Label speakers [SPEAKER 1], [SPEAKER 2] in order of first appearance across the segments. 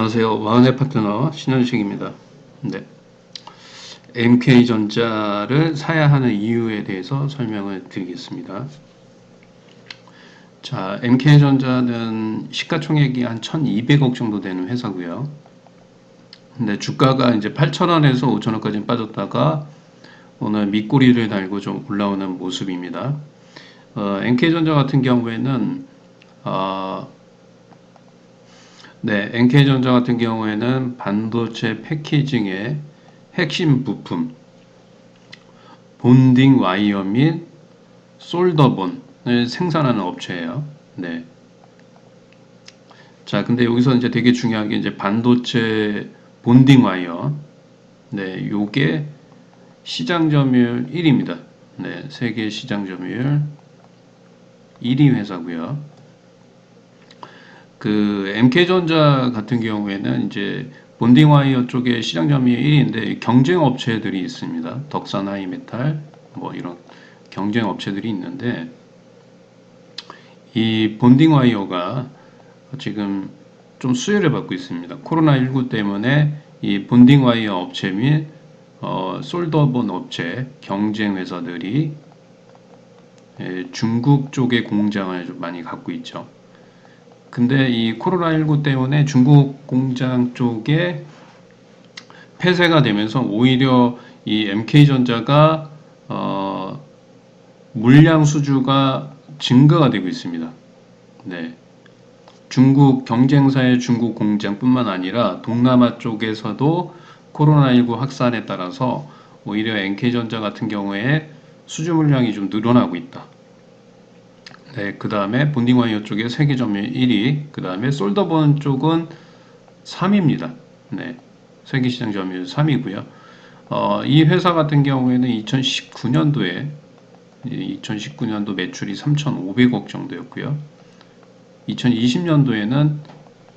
[SPEAKER 1] 안녕하세요. 와은의 파트너 신현식입니다. 네. MK전자를 사야 하는 이유에 대해서 설명을 드리겠습니다. 자, MK전자는 시가총액이 한 1200억 정도 되는 회사고요. 근데 주가가 이제 8,000원에서 5,000원까지 빠졌다가 오늘 밑꼬리를 달고 좀 올라오는 모습입니다. 어, MK전자 같은 경우에는 어, 네, NK전자 같은 경우에는 반도체 패키징의 핵심 부품, 본딩 와이어 및 솔더본을 생산하는 업체예요. 네. 자, 근데 여기서 이제 되게 중요한 게 이제 반도체 본딩 와이어. 네, 요게 시장 점유율 1위입니다. 네, 세계 시장 점유율 1위 회사고요. 그 MK전자 같은 경우에는 이제 본딩 와이어 쪽에 시장 점유율 1위인데 경쟁 업체들이 있습니다. 덕산 하이메탈 뭐 이런 경쟁 업체들이 있는데 이 본딩 와이어가 지금 좀 수혜를 받고 있습니다. 코로나19 때문에 이 본딩 와이어 업체 및 어, 솔더본 업체 경쟁 회사들이 예, 중국 쪽의 공장을 좀 많이 갖고 있죠. 근데 이 코로나19 때문에 중국 공장 쪽에 폐쇄가 되면서 오히려 이 MK전자가 어, 물량 수주가 증가가 되고 있습니다. 네. 중국 경쟁사의 중국 공장뿐만 아니라 동남아 쪽에서도 코로나19 확산에 따라서 오히려 NK전자 같은 경우에 수주 물량이 좀 늘어나고 있다. 네, 그 다음에 본딩 와이어 쪽에 세계 점유율 1위, 그 다음에 솔더본 쪽은 3위입니다. 네, 세계 시장 점유율 3위고요. 어, 이 회사 같은 경우에는 2019년도에 2019년도 매출이 3,500억 정도였고요. 2020년도에는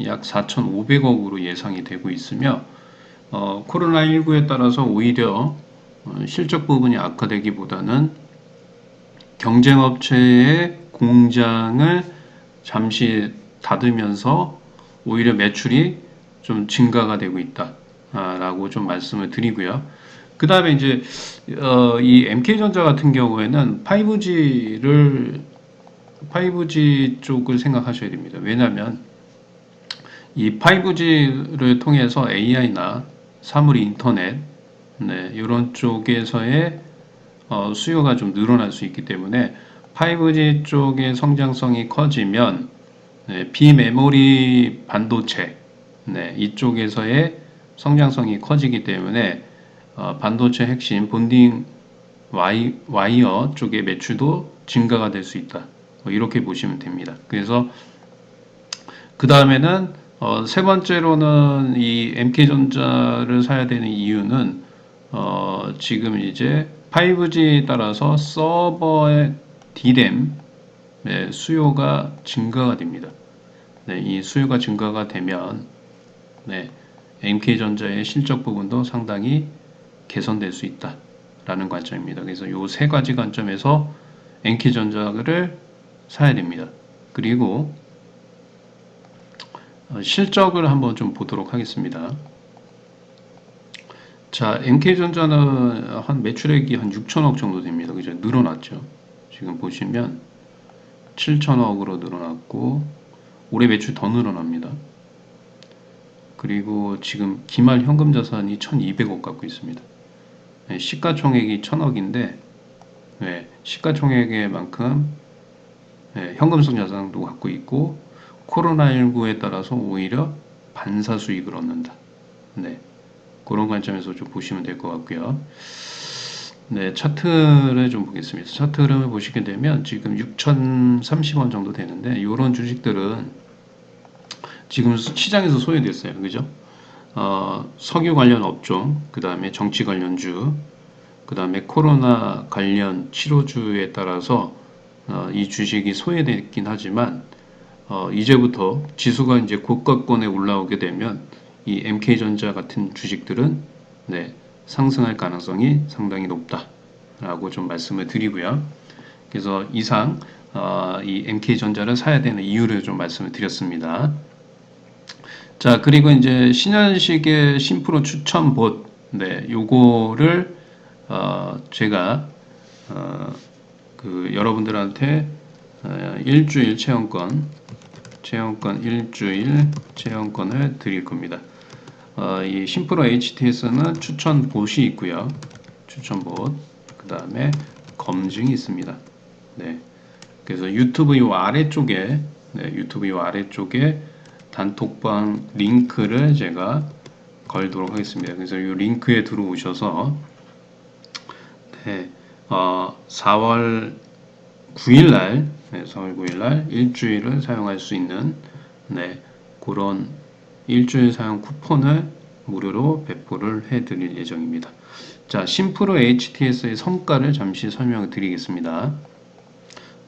[SPEAKER 1] 약 4,500억으로 예상이 되고 있으며 어, 코로나19에 따라서 오히려 어, 실적 부분이 악화되기보다는 경쟁업체의 공장을 잠시 닫으면서 오히려 매출이 좀 증가가 되고 있다라고 좀 말씀을 드리고요. 그 다음에 이제 어, 이 MK전자 같은 경우에는 5G를 5G 쪽을 생각하셔야 됩니다. 왜냐하면 이 5G를 통해서 AI나 사물 인터넷 네, 이런 쪽에서의 어, 수요가 좀 늘어날 수 있기 때문에 5G 쪽의 성장성이 커지면 네, 비메모리 반도체 네, 이쪽에서의 성장성이 커지기 때문에 어, 반도체 핵심 본딩 와이, 와이어 쪽의 매출도 증가가 될 수 있다. 뭐 이렇게 보시면 됩니다. 그래서 그 다음에는 어, 세 번째로는 이 MK전자를 사야 되는 이유는 어, 지금 이제 5G에 따라서 서버의 D램 네, 수요가 증가가 됩니다. 네, 이 수요가 증가가 되면 네, MK전자의 실적 부분도 상당히 개선될 수 있다라는 관점입니다. 그래서 이 세 가지 관점에서 MK전자를 사야 됩니다. 그리고 어, 실적을 한번 좀 보도록 하겠습니다. 자, MK전자는 한 매출액이 한 6천억 정도 됩니다. 그죠? 늘어났죠. 지금 보시면 7천억으로 늘어났고 올해 매출 더 늘어납니다. 그리고 지금 기말 현금 자산이 1,200억 갖고 있습니다. 네, 시가총액이 1,000억인데 네, 시가총액의 만큼 네, 현금성 자산도 갖고 있고 코로나19에 따라서 오히려 반사 수익을 얻는다. 네, 그런 관점에서 좀 보시면 될 것 같고요. 네, 차트를 좀 보겠습니다. 차트 흐름을 보시게 되면 지금 6,030원 정도 되는데 이런 주식들은 지금 시장에서 소외됐어요. 그죠? 어, 석유 관련 업종, 그 다음에 정치 관련주, 그 다음에 코로나 관련 치료주에 따라서 어, 이 주식이 소외됐긴 하지만 어, 이제부터 지수가 이제 고가권에 올라오게 되면 이 MK전자 같은 주식들은 네, 상승할 가능성이 상당히 높다 라고 좀 말씀을 드리고요. 그래서 이상 어, 이 MK전자를 사야 되는 이유를 좀 말씀을 드렸습니다. 자, 그리고 이제 신현식의 심프로 추천 봇, 네, 요거를 어, 제가 어, 그 여러분들한테 어, 일주일 체험권, 체험권 일주일 체험권을 드릴 겁니다. 어, 이 심프로 HTS는 추천 봇이 있고요. 추천 봇, 그 다음에 검증이 있습니다. 네. 그래서 유튜브 요 아래쪽에, 네, 유튜브 요 아래쪽에 단톡방 링크를 제가 걸도록 하겠습니다. 그래서 이 링크에 들어오셔서 네, 어, 4월 9일 날, 네, 4월 9일 날 일주일을 사용할 수 있는 네, 그런 일주일 사용 쿠폰을 무료로 배포를 해드릴 예정입니다. 자, 심프로 HTS의 성과를 잠시 설명을 드리겠습니다.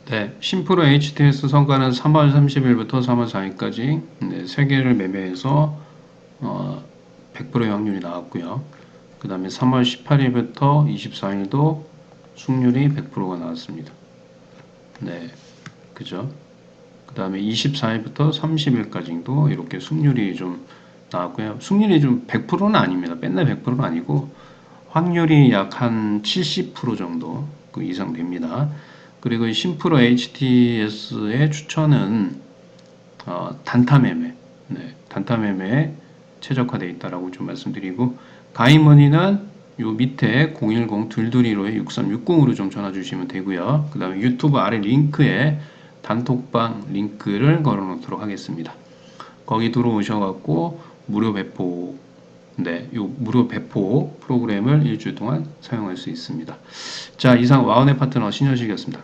[SPEAKER 1] 네, 심프로 HTS 성과는 3월 30일부터 3월 4일까지 네, 3개를 매매해서 어, 100%의 확률이 나왔고요. 그 다음에 3월 18일부터 24일도 승률이 100%가 나왔습니다. 네, 그죠? 그 다음에 24일부터 30일까지도 이렇게 승률이 좀 나왔고요. 승률이 좀 100%는 아닙니다. 맨날 100%는 아니고 확률이 약 한 70% 정도 그 이상 됩니다. 그리고 이 심프로 HTS의 추천은 어, 단타 매매, 네, 단타 매매에 최적화되어 있다라고 좀 말씀드리고 문의는 요 밑에 010-221의 6360으로 좀 전화 주시면 되고요. 그 다음에 유튜브 아래 링크에 단톡방 링크를 걸어 놓도록 하겠습니다. 거기 들어오셔갖고 무료 배포, 네, 요 무료 배포 프로그램을 일주일 동안 사용할 수 있습니다. 자, 이상 와운의 파트너 신현식이었습니다.